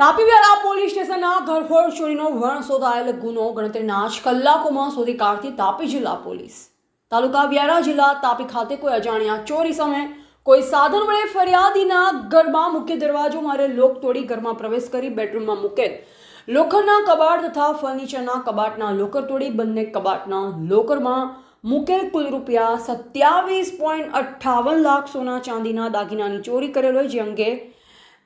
તાપી વેલા પોલીસ સ્ટેશનના ઘરફોડ ચોરીનો વણ શોધાયેલ ગુનો ગણતરીના જ કલાકોમાં શોધી કાઢતી તાપી જિલ્લા પોલીસ. તાલુકા વ્યારા જિલ્લા તાપી ખાતે કોઈ અજાણ્યા ચોરી સમયે કોઈ સાધન વડે ફરિયાદીના ઘરમાં મુખ્ય દરવાજો મારે લોક તોડી ઘરમાં પ્રવેશ કરી બેડરૂમમાં મૂકેલ લોખંડના કબાટ તથા ફર્નિચરના કબાટના લોકર તોડી બંને કબાટના લોકરમાં મૂકેલ કુલ રૂપિયા સત્યાવીસ પોઈન્ટ અઠ્ઠાવન લાખ સોના ચાંદીના દાગીનાની ચોરી કરેલ જે અંગે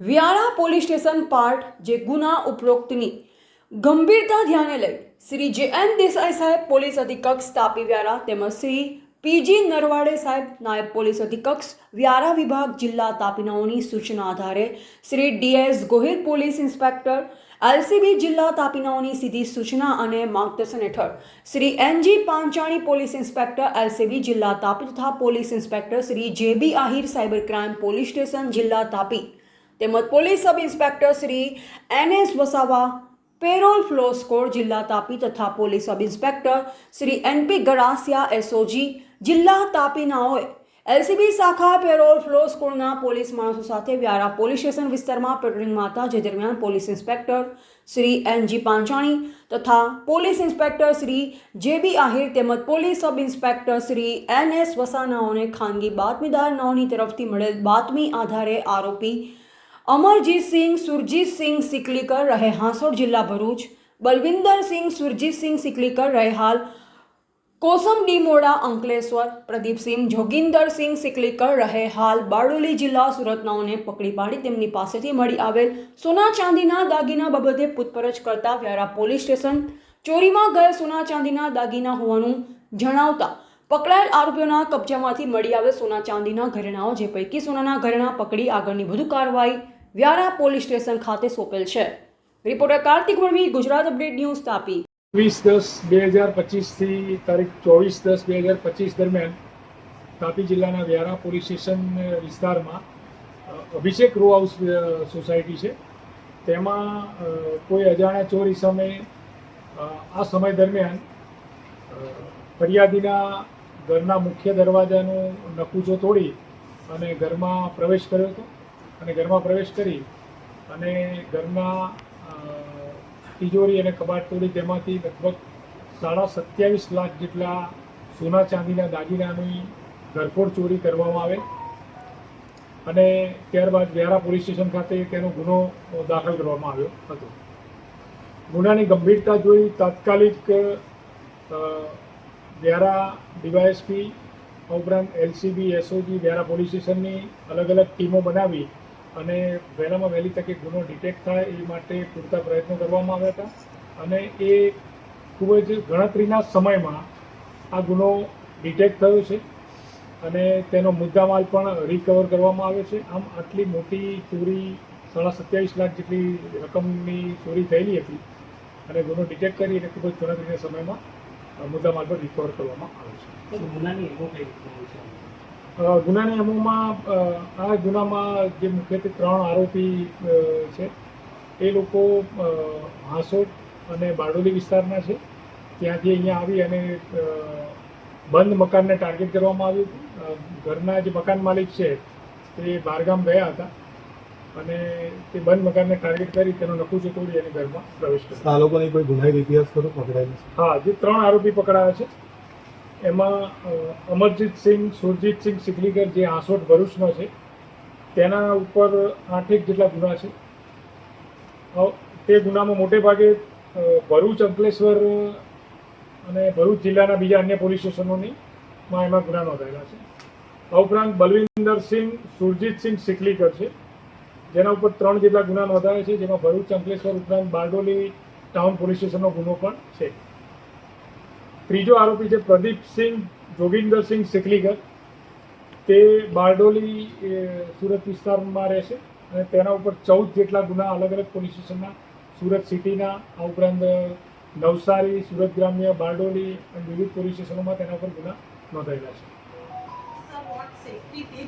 વ્યારા પોલીસ સ્ટેશન પાર્ટ જે ગુના ઉપરોક્તની ગંભીરતા ધ્યાને લઈ શ્રી જે એન દેસાઈ સાહેબ પોલીસ અધિકક્ષ તાપી વ્યારા તેમજ શ્રી પીજી નરવાડે સાહેબ નાયબ પોલીસ અધિકક્ષ વ્યારા વિભાગ જિલ્લા તાપીનાઓની સૂચના આધારે Shri DS Gohil police inspector, LCB જિલ્લા તાપીનાઓની સીધી સૂચના અને માર્ગદર્શન હેઠળ Shri NG Panchani police inspector, LCB જિલ્લા તાપી તથા police inspector Shri JB Ahir cyber crime police station જિલ્લા તાપી તેમજ police sub inspector Shri N S Vasava parole furlough squad જિલ્લા તાપી તથા police sub inspector Shri NP Garasiya SOG જિલ્લા તાપીનાઓએ LCB શાખા parole furlough સ્કોરના પોલીસ માણસો સાથે વ્યારા પોલીસ સ્ટેશન વિસ્તારમાં પેટ્રોલિંગમાં હતા જે દરમિયાન police inspector Shri NG Panchani તથા police inspector Shri JB Ahir તેમજ police sub inspector Shri N S વસાનાઓને ખાનગી બાતમીદાર નાઓની તરફથી મળેલ બાતમી આધારે આરોપી અમરજીતસિંહ સુરજીતસિંહ સિકલીકર રહે હાંસોડ જિલ્લા ભરૂચ. બલવિંદરસિંહ સુરજીતસિંહ સિકલીકર રહે હાલ કોસમ ડીમોડા અંકલેશ્વર. પ્રદીપસિંહ જોગિંદરસિંહ સિકલીકર રહે હાલ બારડોલી જિલ્લા સુરતનાઓને પકડી પાડી તેમની પાસેથી મળી આવેલ સોના ચાંદીના દાગીના બાબતે પૂછપરછ કરતા વ્યારા પોલીસ સ્ટેશન ચોરીમાં ગયેલ સોના ચાંદીના દાગીના હોવાનું જણાવતા પકડાયેલ આરોપીઓના કબજામાંથી મળી આવેલ સોના ચાંદીના ઘરેણાઓ, જે પૈકી સોનાના ઘરેણા પકડી આગળની વધુ કાર્યવાહી વ્યારા પોલીસ સ્ટેશન ખાતે સોંપેલ છે. Reporter Kartik Valvi Gujarat update news Tapi. વીસ દસ બે હજાર પચીસથી તારીખ ચોવીસ દસ બે હજાર પચીસ દરમિયાન તાપી જિલ્લાના વ્યારા પોલીસ સ્ટેશન વિસ્તારમાં અભિષેક રો હાઉસ સોસાયટી છે. તેમાં કોઈ અજાણ્યા ચોરી સમયે આ સમય દરમિયાન ફરિયાદીના ઘરના મુખ્ય દરવાજાનું નકુચો તોડી અને ઘરમાં પ્રવેશ કર્યો હતો. અને ઘરમાં પ્રવેશ કરી અને ઘરના તિજોરી અને કબાટ તોડી તેમાંથી લગભગ સાડા સત્યાવીસ લાખ જેટલા સોના ચાંદીના દાગીનાની ધરપોડ ચોરી કરવામાં આવે અને ત્યારબાદ વ્યારા પોલીસ સ્ટેશન ખાતે તેનો ગુનો દાખલ કરવામાં આવ્યો હતો. ગુનાની ગંભીરતા જોઈ તાત્કાલિક વ્યારા ડીવાયએસપી ઉપરાંત એલસીબી, એસઓજી, વ્યારા પોલીસ સ્ટેશનની અલગ અલગ ટીમો બનાવી અને વહેલામાં વહેલી તકે ગુનો ડિટેક્ટ થાય એ માટે પૂરતા પ્રયત્નો કરવામાં આવ્યા હતા. અને એ ખૂબ જ ગણતરીના સમયમાં આ ગુનો ડિટેક્ટ થયો છે અને તેનો મુદ્દામાલ પણ રિકવર કરવામાં આવ્યો છે. આમ આટલી મોટી ચોરી સાડા સત્યાવીસ લાખ જેટલી રકમની ચોરી થયેલી હતી અને ગુનો ડિટેક્ટ કરી અને ખૂબ જ ગણતરીના સમયમાં મુદ્દામાલ પણ રિકવર કરવામાં આવ્યો છે? ગુનાની એવો કઈ રીતે હોય છે અ, ગુનાની અમલમાં અ, આ ગુનામાં જે મુખ્યત્વે ત્રણ આરોપી છે એ લોકો હાંસોટ અને બારડોલી વિસ્તારના છે. ત્યાંથી અહીંયા આવી અને બંધ મકાનને ટાર્ગેટ કરવામાં આવ્યું હતું. ઘરના જે મકાન માલિક છે તે બહારગામ ગયા હતા અને તે બંધ મકાનને ટાર્ગેટ કરી તેનો નકુચો તોડી અને ઘરમાં પ્રવેશ કર્યો. આ લોકોની કોઈ ગુનાહિત ઇતિહાસ ખરો પકડાયેલો હા જે ત્રણ આરોપી પકડાયા છે. એમાં અમરજીતસિંહ સુરજીતસિંહ સિકલીકર જે આસોટ ભરૂચનો છે, તેના ઉપર આઠેક જેટલા ગુના છે. તે ગુનામાં મોટે ભાગે ભરૂચ અંકલેશ્વર અને ભરૂચ જિલ્લાના બીજા અન્ય પોલીસ સ્ટેશનોની માં એમાં ગુના નોંધાયેલા છે. આ ઉપરાંત બલવિંદરસિંહ સુરજીતસિંહ સિકલીકર છે. જેના ઉપર ત્રણ જેટલા ગુના નોંધાયા છે, જેમાં ભરૂચ અંકલેશ્વર ઉપરાંત બારડોલી ટાઉન પોલીસ સ્ટેશનનો ગુનો પણ છે. ત્રીજો આરોપી છે પ્રદીપસિંહ જોગિંદરસિંહ સિકલીગર. તે બારડોલી સુરત વિસ્તારમાં રહે છે અને તેના ઉપર ચૌદ જેટલા ગુના અલગ અલગ પોલીસ સ્ટેશનના, સુરત સિટીના, આ ઉપરાંત નવસારી, સુરત ગ્રામ્ય, બારડોલી અને વિવિધ પોલીસ સ્ટેશનોમાં તેના ઉપર ગુના નોંધાયેલા છે.